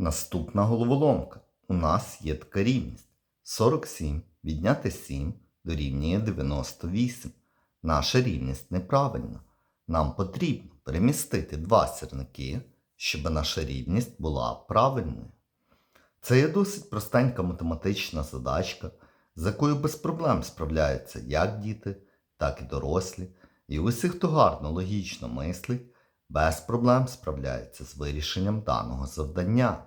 Наступна головоломка. У нас є така рівність. 47 відняти 7 дорівнює 98. Наша рівність неправильна. Нам потрібно перемістити два сірники, щоб наша рівність була правильною. Це є досить простенька математична задачка, з якою без проблем справляються як діти, так і дорослі. І усі, хто гарно логічно мислить, без проблем справляється з вирішенням даного завдання.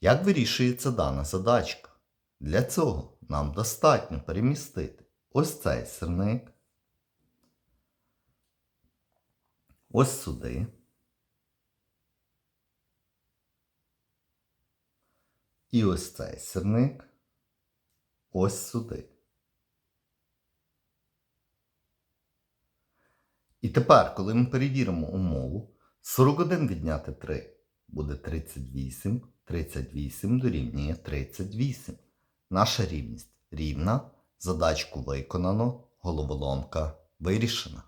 Як вирішується дана задачка? Для цього нам достатньо перемістити ось цей сирник, ось сюди. І ось цей сирник ось сюди. І тепер, коли ми перевіримо умову, 41 відняти 3 буде 38, 38 дорівнює 38. Наша рівність рівна, задачку виконано, головоломка вирішена.